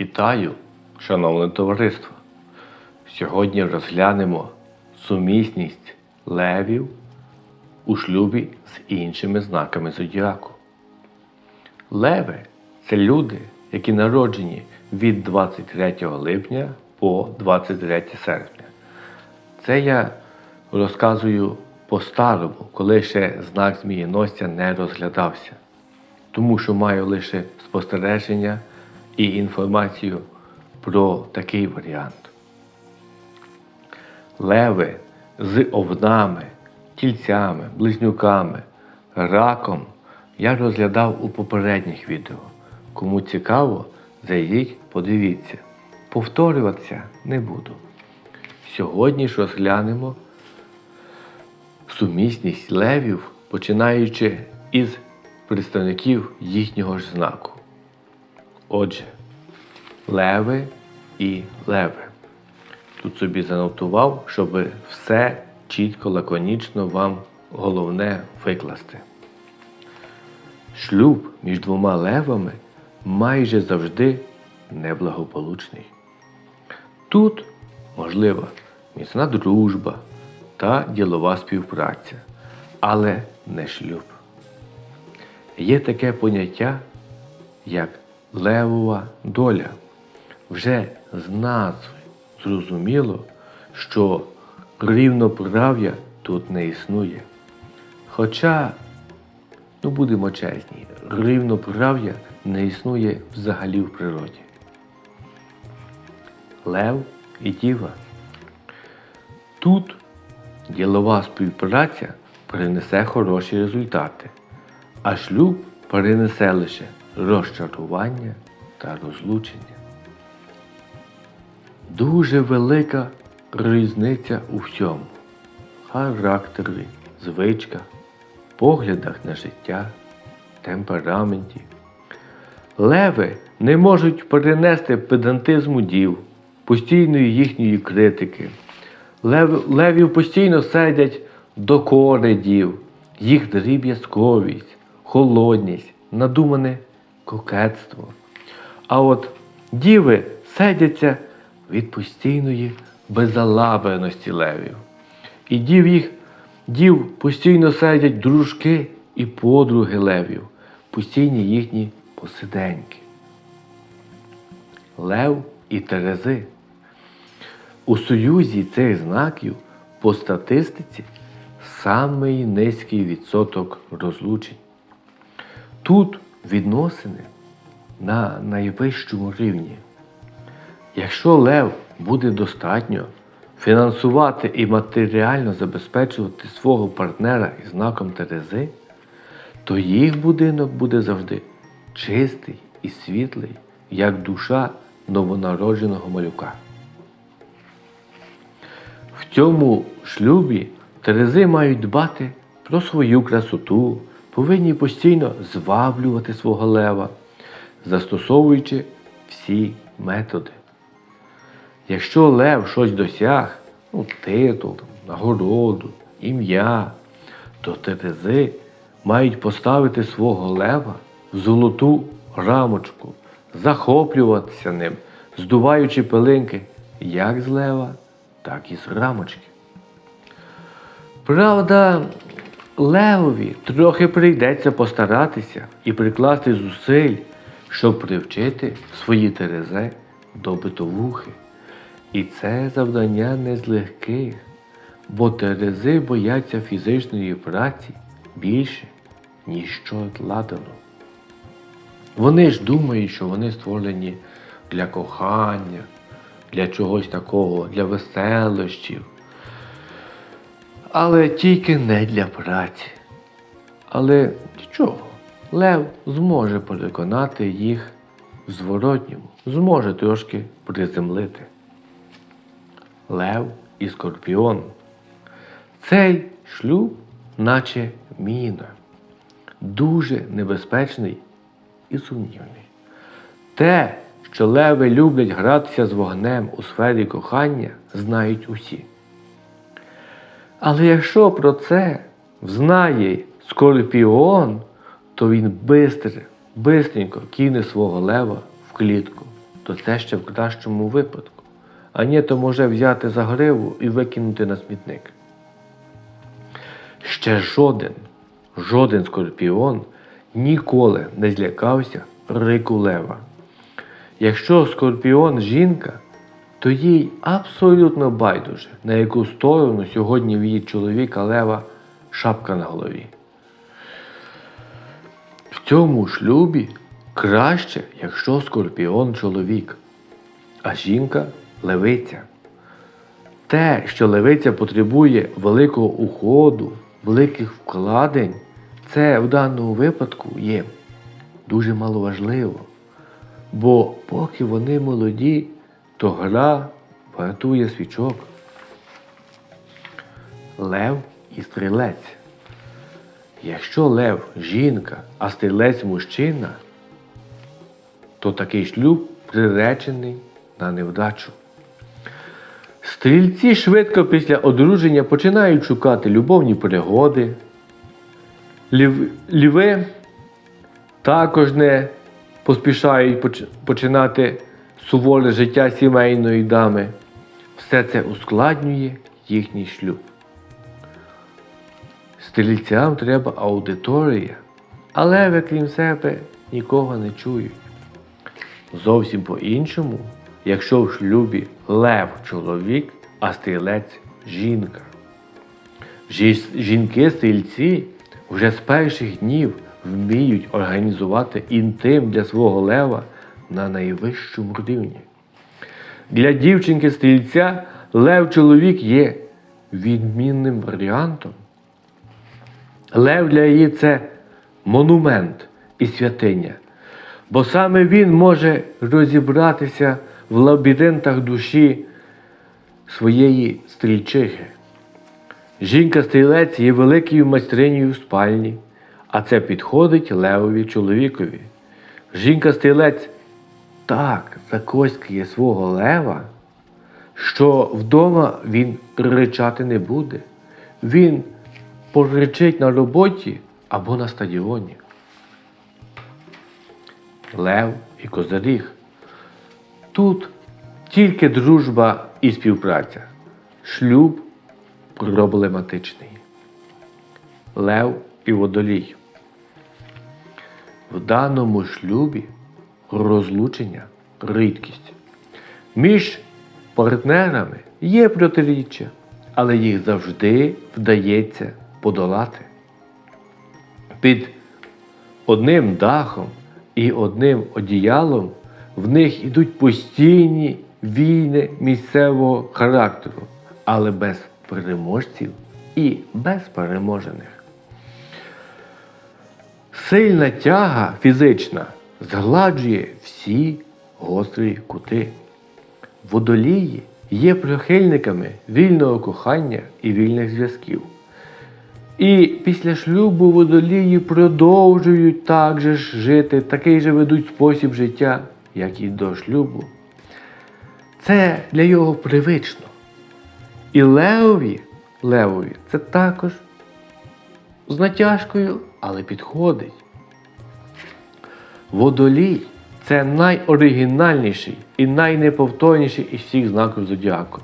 Вітаю, шановне товариство! Сьогодні розглянемо сумісність левів у шлюбі з іншими знаками зодіаку. Леви це люди, які народжені від 23 липня по 23 серпня. Це я розказую по-старому, коли ще знак змієносця не розглядався, тому що маю лише спостереження і інформацію про такий варіант. Леви з овнами, тільцями, близнюками, раком я розглядав у попередніх відео. Кому цікаво, зайдіть, подивіться. Повторюватися не буду. Сьогодні ж розглянемо сумісність левів, починаючи із представників їхнього ж знаку. Отже, леви і леви. Тут собі занотував, щоб все чітко, лаконічно вам головне викласти. Шлюб між двома левами майже завжди неблагополучний. Тут можлива міцна дружба та ділова співпраця, але не шлюб. Є таке поняття, як левова доля. Вже з назви зрозуміло, що рівноправ'я тут не існує. Хоча, ну будемо чесні, рівноправ'я не існує взагалі в природі. Лев і діва. Тут ділова співпраця принесе хороші результати, а шлюб перенесе лише розчарування та розлучення. Дуже велика різниця у всьому характері, звичках, поглядах на життя, темпераменті. Леви не можуть перенести педантизму дів, постійної їхньої критики. Лев, левів постійно сидять докори дів, їх дріб'язковість, холодність, надумане кокетство. А от діви сидяться від постійної безалаберності левів. І дів їх дів постійно сидять дружки і подруги левів, постійні їхні посиденьки. Лев і Терези. У союзі цих знаків по статистиці самий низький відсоток розлучень. Тут відносини на найвищому рівні. Якщо лев буде достатньо фінансувати і матеріально забезпечувати свого партнера із знаком Терези, то їх будинок буде завжди чистий і світлий, як душа новонародженого малюка. В цьому шлюбі Терези мають дбати про свою красоту, повинні постійно зваблювати свого лева, застосовуючи всі методи. Якщо Лев щось досяг, ну, титул, нагороду, ім'я, то Терези мають поставити свого лева в золоту рамочку, захоплюватися ним, здуваючи пилинки як з лева, так і з рамочки. Правда, Левові трохи прийдеться постаратися і прикласти зусиль, щоб привчити свої терези до битовухи. І це завдання не з легких, бо терези бояться фізичної праці більше, ніж що ладану. Вони ж думають, що вони створені для кохання, для чогось такого, для веселощів. Але тільки не для праці. Але нічого, Лев зможе переконати їх в зворотньому, зможе трошки приземлити. Лев і Скорпіон. Цей шлюб, наче міна, дуже небезпечний і сумнівний. Те, що леви люблять гратися з вогнем у сфері кохання, знають усі. Але якщо про це знає Скорпіон, то він бистре, бистренько кине свого лева в клітку то це ще в кращому випадку. А ні, то може взяти за гриву і викинути на смітник. Ще жоден, жоден скорпіон ніколи не злякався рику лева. Якщо скорпіон жінка, то їй абсолютно байдуже, на яку сторону сьогодні в її чоловіка лева шапка на голові. В цьому шлюбі краще, якщо скорпіон чоловік, а жінка левиця. Те, що левиця потребує великого уходу, великих вкладень, це в даному випадку є дуже маловажливо. Бо поки вони молоді, то гра вартує свічок. Лев і стрілець. Якщо лев жінка, а стрілець мужчина, то такий шлюб приречений на невдачу. Стрільці швидко після одруження починають шукати любовні пригоди. Лів... Ліви також не поспішають починати суворе життя сімейної дами. Все це ускладнює їхній шлюб. Стрільцям треба аудиторія, але ви крім себе нікого не чують. Зовсім по-іншому, якщо в шлюбі лев чоловік, а стрілець жінка. Жінки-стрільці вже з перших днів вміють організувати інтим для свого лева на найвищому рівні. Для дівчинки-стрільця лев чоловік є відмінним варіантом. Лев для її це монумент і святиня, бо саме він може розібратися в лабіринтах душі своєї стрільчихи. Жінка-стрілець є великою майстринею в спальні, а це підходить левові чоловікові. Жінка-стрілець так закоськує свого лева, що вдома він ричати не буде. Він поричить на роботі або на стадіоні. Лев і козиріг. Тут тільки дружба і співпраця. Шлюб проблематичний. Лев і водолій. В даному шлюбі розлучення рідкість. Між партнерами є протиріччя, але їх завжди вдається подолати. Під одним дахом і одним одіялом в них ідуть постійні війни місцевого характеру, але без переможців і без переможених. Сильна тяга фізична згладжує всі гострі кути. Водолії є прихильниками вільного кохання і вільних зв'язків. І після шлюбу водолії продовжують так же ж жити, такий же ведуть спосіб життя, як і до шлюбу. Це для його привично. І левові, левові це також з натяжкою, але підходить. Водолій це найоригінальніший і найнеповторніший із всіх знаків зодіаку.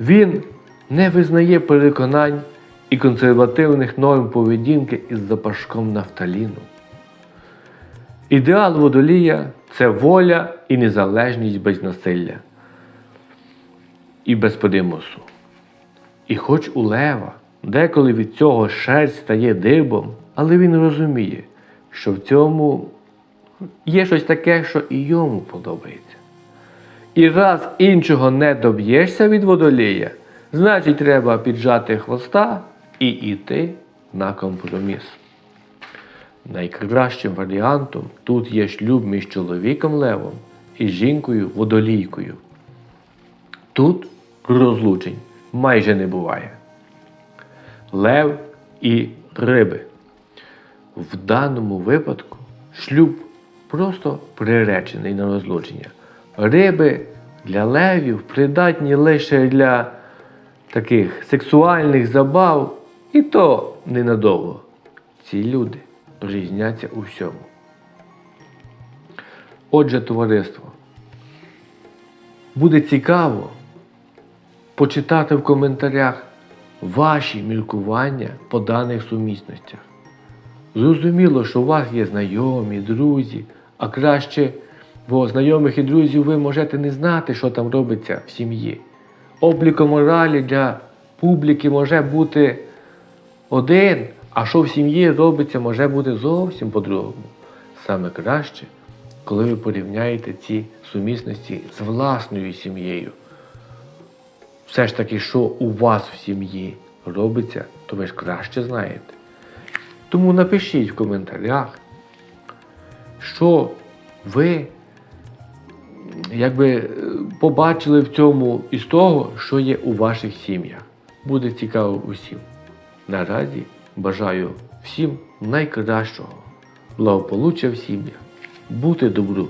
Він не визнає переконань і консервативних норм поведінки із запашком нафталіну. Ідеал водолія це воля і незалежність без насилля і без примусу. І хоч у лева деколи від цього шерсть стає дибом, але він розуміє, що в цьому є щось таке, що і йому подобається. І раз іншого не доб'єшся від водолія, значить треба піджати хвоста і йти на компроміс. Найкращим варіантом тут є шлюб між чоловіком левом і жінкою водолійкою. Тут розлучень майже не буває. Лев і риби. В даному випадку шлюб просто приречений на розлучення. Риби для левів придатні лише для таких сексуальних забав, і то ненадовго. Ці люди різняться у всьому. Отже, товариство, буде цікаво почитати в коментарях ваші міркування по даних сумісностях. Зрозуміло, що у вас є знайомі, друзі, а краще, бо знайомих і друзів ви можете не знати, що там робиться в сім'ї. Обліком моралі для публіки може бути один, а що в сім'ї робиться, може бути зовсім по-другому. Саме краще, коли ви порівняєте ці сумісності з власною сім'єю. Все ж таки, що у вас в сім'ї робиться, то ви ж краще знаєте. Тому напишіть в коментарях, що ви якби е, побачили в цьому із того, що є у ваших сім'ях. Буде цікаво усім. Наразі бажаю всім найкращого, благополуччя в сім'ях, бути добру